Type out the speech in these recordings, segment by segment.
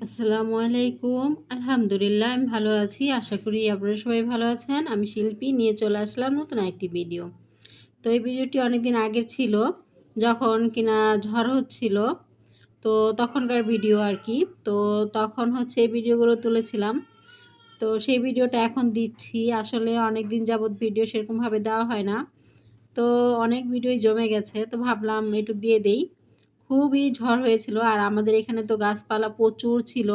আসসালামু আলাইকুম। আলহামদুলিল্লাহ, আমি ভালো আছি। আশা করি আপনারা সবাই ভালো আছেন। আমি শিল্পী নিয়ে চলে আসলাম নতুন একটি ভিডিও। তো এই ভিডিওটি অনেক দিন আগের ছিল, যখন কিনা ঝড় হচ্ছিল, তো তখনকার ভিডিও আর কি। তো তখন হচ্ছে এই ভিডিওগুলো তুলেছিলাম। তো সেই ভিডিওটা এখন দিচ্ছি। আসলে অনেক দিন যাবৎ ভিডিও সেরকমভাবে দেওয়া হয় না। তো অনেক ভিডিওই জমে গেছে। তো ভাবলাম একটু দিয়ে দেই। খুবই ঝড় হয়েছিল আর আমাদের এখানে তো গাছপালা প্রচুর ছিল।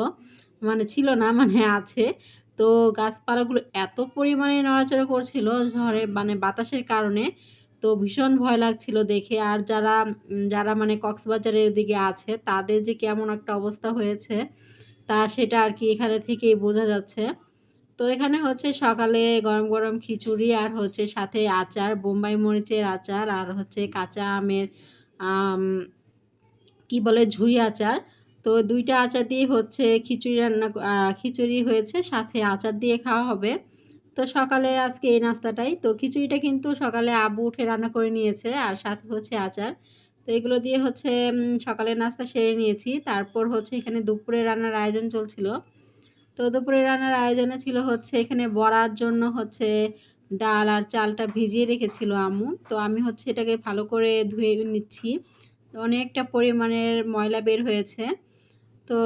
মানে ছিল না মানে আছে। তো গাছপালাগুলো এত পরিমাণে নড়াচড়া করছিল ঝড়ের মানে বাতাসের কারণে। তো ভীষণ ভয় লাগছিল দেখে। আর যারা যারা মানে কক্সবাজারের দিকে আছে, তাদের যে কেমন একটা অবস্থা হয়েছে, তা সেটা আর কি এখানে থেকেই বোঝা যাচ্ছে। তো এখানে হচ্ছে সকালে গরম গরম খিচুড়ি আর হচ্ছে সাথে আচার, বোম্বাই মরিচের আচার আর হচ্ছে কাঁচা আমের কি বলে ঝুড়ি আচার। তো দুইটা আচার দিয়ে হচ্ছে খিচুড়ি রান্না খিচুড়ি হয়েছে, সাথে আচার দিয়ে খাওয়া হবে। তো সকালে আজকে এই নাস্তাটাই। তো খিচুড়িটা কিন্তু সকালে আবু উঠে রান্না করে নিয়েছে, আর সাথে হচ্ছে আচার। তো এগুলো দিয়ে হচ্ছে সকালের নাস্তা সেরে নিয়েছি। তারপর হচ্ছে এখানে দুপুরে রান্নার আয়োজন চলছিল। তো দুপুরে রান্নার আয়োজনে ছিল হচ্ছে এখানে বড়ার জন্য হচ্ছে ডাল আর চালটা ভিজিয়ে রেখেছিল আম্মু। তো আমি হচ্ছে এটাকে ভালো করে ধুয়ে নিচ্ছি। অনেকটা পরিমাণের ময়লা বের হয়েছে। তো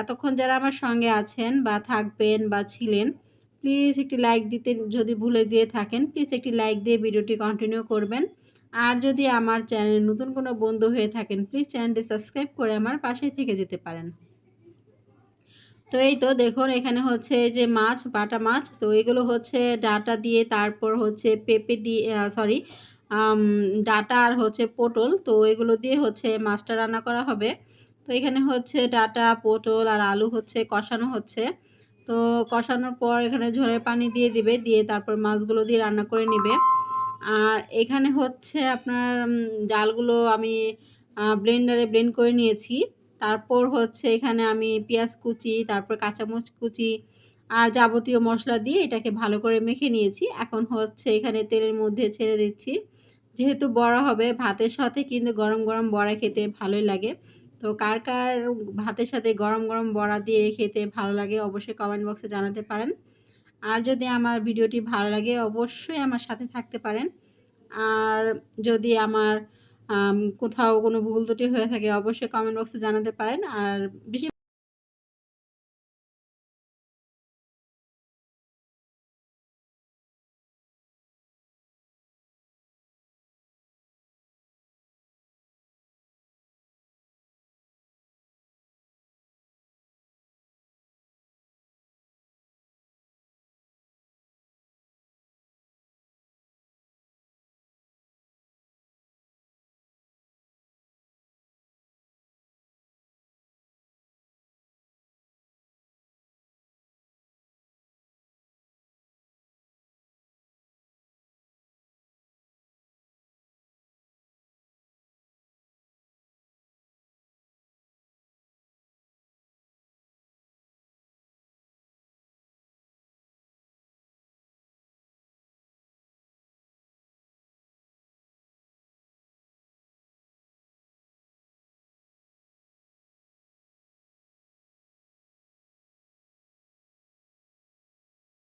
এতক্ষণ যারা আমার সঙ্গে আছেন বা থাকবেন বা ছিলেন প্লিজ একটি লাইক দিতে যদি ভুলে যেয়ে থাকেন প্লিজ একটি লাইক দিয়ে ভিডিওটি কন্টিনিউ করবেন। আর যদি আমার চ্যানেল নতুন কোনো বন্ধু হয়ে থাকেন প্লিজ চ্যানেলটি সাবস্ক্রাইব করে আমার পাশেই থেকে যেতে পারেন। তো এই তো দেখুন, এখানে হচ্ছে যে মাছ, বাটা মাছ, তো এগুলো হচ্ছে ডাটা দিয়ে, তারপর হচ্ছে পেঁপে দিয়ে সরি ডাটা আর হচ্ছে পটল, তো এগুলো দিয়ে হচ্ছে মাছটা রান্না করা হবে। তো এখানে হচ্ছে ডাটা, পটল আর আলু হচ্ছে কষানো হচ্ছে। তো কষানোর পর এখানে ঝোলের পানি দিয়ে দিবে, দিয়ে তারপর মাছগুলো দিয়ে রান্না করে নিবে। আর এখানে হচ্ছে আপনার ডালগুলো আমি ব্লেন্ডারে ব্লেন্ড করে নিয়েছি। তারপর হচ্ছে এখানে আমি পেঁয়াজ কুচি, তারপর কাঁচামরিচ কুচি আর যাবতীয় মশলা দিয়ে এটাকে ভালো করে মেখে নিয়েছি। এখন হচ্ছে এখানে তেলের মধ্যে ছেড়ে দিচ্ছি। যেহেতু বড়া হবে, ভাতের সাথে কিন্তু গরম গরম বড়া খেতে ভালোই লাগে। তো কার কার ভাতের সাথে গরম গরম বড়া দিয়ে খেতে ভালো লাগে অবশ্যই কমেন্ট বক্সে জানাতে পারেন। আর যদি আমার ভিডিওটি ভালো লাগে অবশ্যই আমার সাথে থাকতে পারেন। আর যদি আমার কোথাও কোনো ভুল ত্রুটি হয়ে থাকে অবশ্যই কমেন্ট বক্সে জানাতে পারেন। আর বেশি